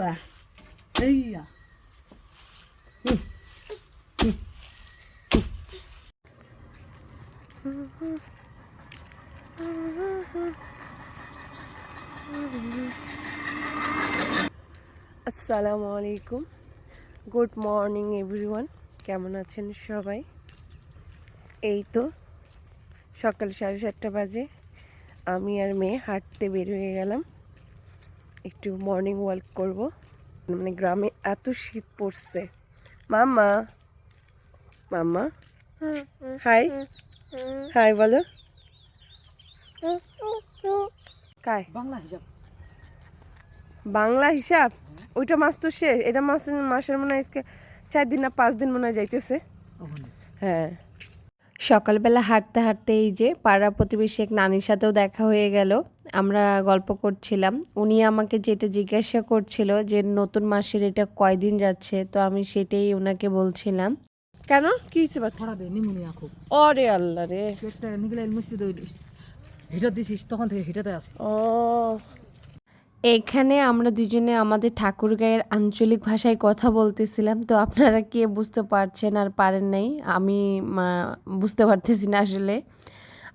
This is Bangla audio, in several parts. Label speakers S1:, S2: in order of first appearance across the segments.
S1: à Ây
S2: আসসালামু আলাইকুম গুড মর্নিং এভরিওয়ান কেমন আছেন সবাই? এই তো সকাল সাড়ে সাতটা বাজে। আমি আর মেয়ে হাঁটতে বের হয়ে গেলাম। একটু মর্নিং ওয়াক করব। মানে গ্রামে এত শীত পড়ছে। মাম্মা মাম্মা হাই হাই বলো। কায়
S1: বাংলা হিসাব।
S2: বাংলা হিসাব? ওইটা মাস তো শেষ। এটা মাস মাসের মনে হয় আজকে চার দিন না পাঁচ দিন মনে হয় যাইতেছে। হ্যাঁ।
S3: সকালবেলা হাঁটতে হাঁটতে এই যে পাড়া প্রতিবেশী এক নানির সাথেও দেখা হয়ে গেল। আমরা গল্প করছিলাম। উনি আমাকে যেটা জিজ্ঞাসা করছিল যে নতুন মাসের এটা কয়দিন যাচ্ছে? তো আমি সেটাই ওনাকে বলছিলাম।
S2: কেন? কি হয়েছে বাচ্চা? অরে আল্লাহ রে।
S1: হিটার দিছিস তখন থেকে হিটাতে আছে।
S2: ও
S3: এখানে আমরা দুজনে আমাদের ঠাকুর গায়ের আঞ্চলিক ভাষায় কথা বলতেছিলাম, তো আপনারা কে বুঝতে পারছেন আর পারেন নাই? আমি বুঝতে পারতেছি না আসলে।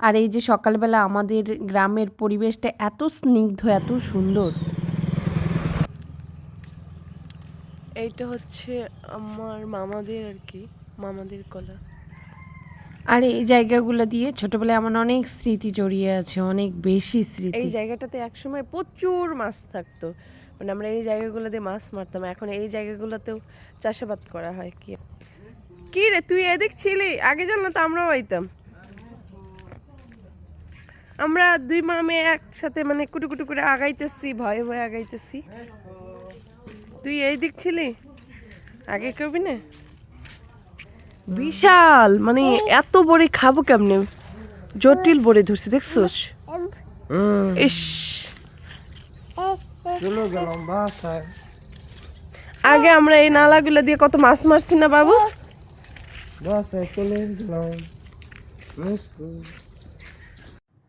S3: আর এই যে সকালবেলা আমাদের গ্রামের পরিবেশটা এত স্নিগ্ধ, এত সুন্দর।
S2: এইটা হচ্ছে আমার মামাদের আর কি, মামাদের কলা।
S3: আর এই জায়গাগুলো দিয়ে ছোটবেলায় আমার অনেক স্মৃতি জড়িয়ে আছে, অনেক বেশি স্মৃতি।
S2: এই জায়গাটাতে একসময় প্রচুর মাছ থাকতো। মানে আমরা এই জায়গাগুলোতে মাছ মারতাম, এখন এই জায়গাগুলোতেও চাষাবাদ করা হয় কি? কি রে, তুই এদিক ছিলি? আগে জানলে তো আমরাও আইতাম। আমরা দুই মামে একসাথে মানে কুটু কুটু করে আগাইতেছি, ভয়ে ভয়ে আগাইতেছি। তুই এই দিক ছিলি? আগে করবি না? বিশাল মানে এত বড়ি খাব কেমনে? জটিল বড়ি ধরছি দেখছোস? ইস। আগে আমরা এই নালাগুলো দিয়ে কত মাছ মারছি না বাবু?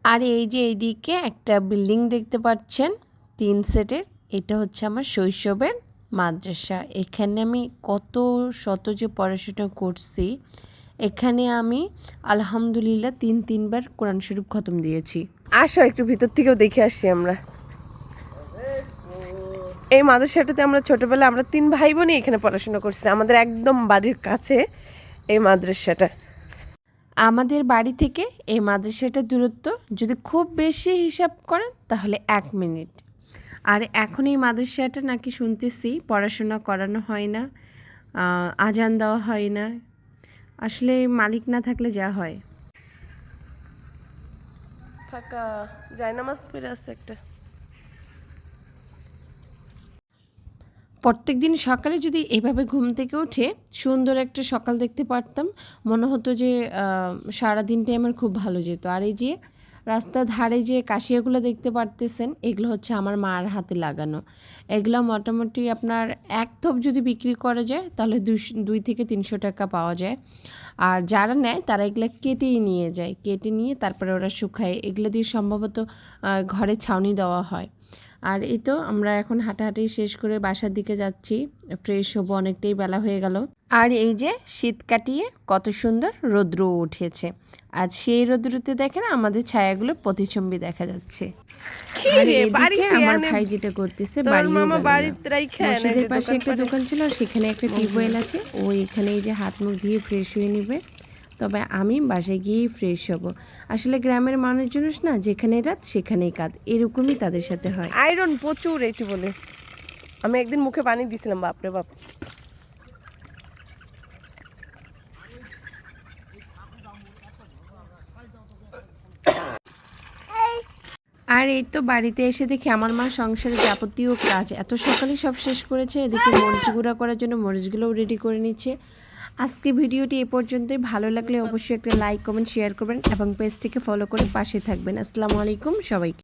S3: আর এই যে এইদিকে একটা বিল্ডিং দেখতে পাচ্ছেন তিন সেটের। এটা হচ্ছে আমার শৈশবের মাদ্রাসা। এখানে আমি কত শত যে পড়াশোনা করছি এখানে আমি আলহামদুলিল্লাহ তিন তিনবার কোরআন শরীফ খতম দিয়েছি।
S2: আসো একটু ভিতর থেকেও দেখে আসি আমরা। এই মাদ্রাসাটাতে আমরা ছোটবেলায় আমরা তিন ভাই বোনই এখানে পড়াশোনা করছি আমাদের একদম বাড়ির কাছে এই মাদ্রাসাটা।
S3: আমাদের বাড়ি থেকে এই মাদ্রাসাটার দূরত্ব যদি খুব বেশি হিসাব করেন তাহলে এক মিনিট। আর এখন এই মাদ্রাসাটা নাকি শুনতেছি পড়াশোনা করানো হয় না আজান দেওয়া হয় না। আসলে মালিক না থাকলে যা হয়।
S2: ফাঁকা জায়নামাজ পড়ে আছে একটা।
S3: প্রত্যেক দিন সকালে যদি এভাবে ঘুম থেকে উঠে সুন্দর একটা সকাল দেখতে পারতাম। মনে হতো যে আহ, সারা দিনটাই আমার খুব ভালো যেত। আর এই যে রাস্তার ধারে যে কাশিয়াগুলো দেখতে পারতেছেন, এগুলো হচ্ছে আমার মার হাতে লাগানো। এগুলো মোটামুটি আপনার এক থোপ যদি বিক্রি করা যায়, তাহলে দুই থেকে তিনশো টাকা পাওয়া যায়। আর যারা নেয়, তারা এগুলো কেটেই নিয়ে যায়। কেটে নিয়ে তারপরে ওরা শুকায়। এগুলো দিয়ে সম্ভবত ঘরে ছাউনি দেওয়া হয়। আর এই তো আমরা এখন হাঁটাহাঁটি শেষ করে বাসার দিকে যাচ্ছি। ফ্রেশ হব অনেকটাই বেলা হয়ে গেল। আর এই যে শীত কাটিয়ে কত সুন্দর রৌদ্র উঠেছে। আজ সেই রৌদ্রতে দেখেন আমাদের ছায়াগুলো প্রতিচম্বি দেখা যাচ্ছে। আর আমার ভাই যেটা করতেছে মসজিদের পাশে একটা দোকান ছিল সেখানে একটা টিউবওয়েল আছে। ও এখানে এই যে হাত মুখ ধুয়ে ফ্রেশ হয়ে নেবে। তবে আমি বাসায় গিয়েই ফ্রেশ হব। আসলে গ্রামের মানুষজন না যেখানে রাত সেখানেই কাঁদ। এরকমই তাদের সাথে হয়।
S2: আয়রন প্রচুর এটি বলে। আমি একদিন মুখে পানি দিছিলাম বাপরে বাপ।
S3: আর এই তো বাড়িতে এসে দেখি আমার মা সংসারে যাবতীয় কাজ। এত সকালে সব শেষ করেছে এদিকে মরিচ গুঁড়া করার জন্য মরিচগুলোও রেডি করে নিচ্ছে। আজকে ভিডিওটি এ পর্যন্তই। ভালো লাগলে অবশ্যই একটা লাইক, কমেন্ট, শেয়ার করবেন এবং পেজটিকে ফলো করে পাশে থাকবেন। আসসালামু আলাইকুম সবাইকে।